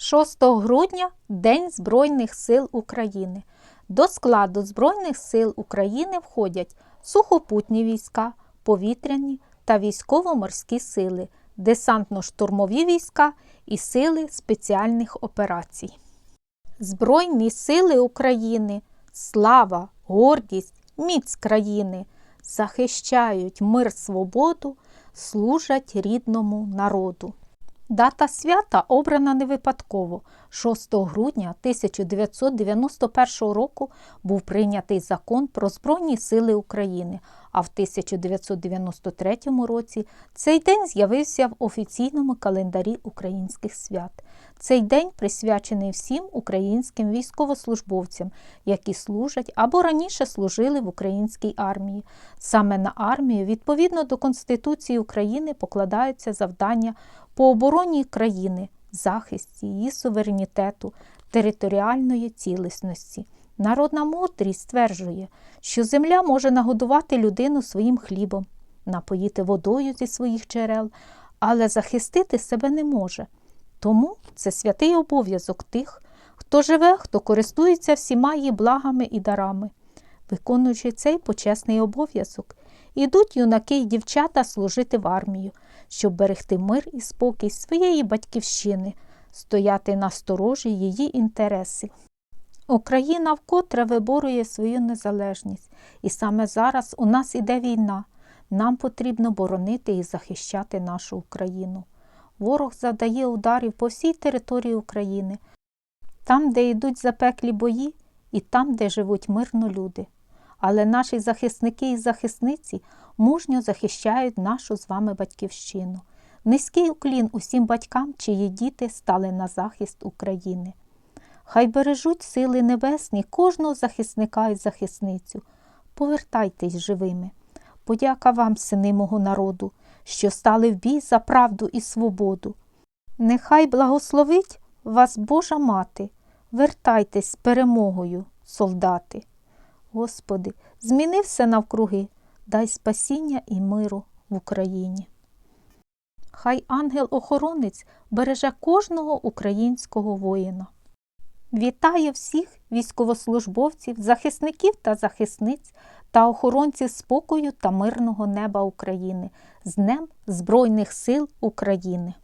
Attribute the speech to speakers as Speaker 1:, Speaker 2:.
Speaker 1: 6 грудня День Збройних сил України. До складу Збройних сил України входять сухопутні війська, повітряні та військово-морські сили, десантно-штурмові війська і сили спеціальних операцій. Збройні сили України, слава, гордість, міць країни захищають мир, свободу, служать рідному народу. Дата свята обрана не випадково. 6 грудня 1991 року був прийнятий закон про Збройні сили України, а в 1993 році цей день з'явився в офіційному календарі українських свят. Цей день присвячений всім українським військовослужбовцям, які служать або раніше служили в українській армії. Саме на армію, відповідно до Конституції України, покладаються завдання по обороні країни, захисті її суверенітету, територіальної цілісності. Народна мудрість стверджує, що земля може нагодувати людину своїм хлібом, напоїти водою зі своїх джерел, але захистити себе не може. Тому це святий обов'язок тих, хто живе, хто користується всіма її благами і дарами. Виконуючи цей почесний обов'язок, ідуть юнаки й дівчата служити в армію, щоб берегти мир і спокій своєї батьківщини, стояти на сторожі її інтересів. Україна вкотре виборює свою незалежність, і саме зараз у нас іде війна. Нам потрібно боронити і захищати нашу Україну. Ворог завдає ударів по всій території України, там, де йдуть запеклі бої, і там, де живуть мирно люди. Але наші захисники і захисниці мужньо захищають нашу з вами батьківщину. Низький уклін усім батькам, чиї діти стали на захист України. Хай бережуть сили небесні кожного захисника і захисницю. Повертайтесь живими. Подяка вам, сини мого народу, що стали в бій за правду і свободу. Нехай благословить вас Божа мати, вертайтесь з перемогою, солдати. Господи, зміни все навкруги, дай спасіння і миру в Україні. Хай ангел-охоронець береже кожного українського воїна. Вітаю всіх військовослужбовців, захисників та захисниць та охоронців спокою та мирного неба України з Днем Збройних сил України.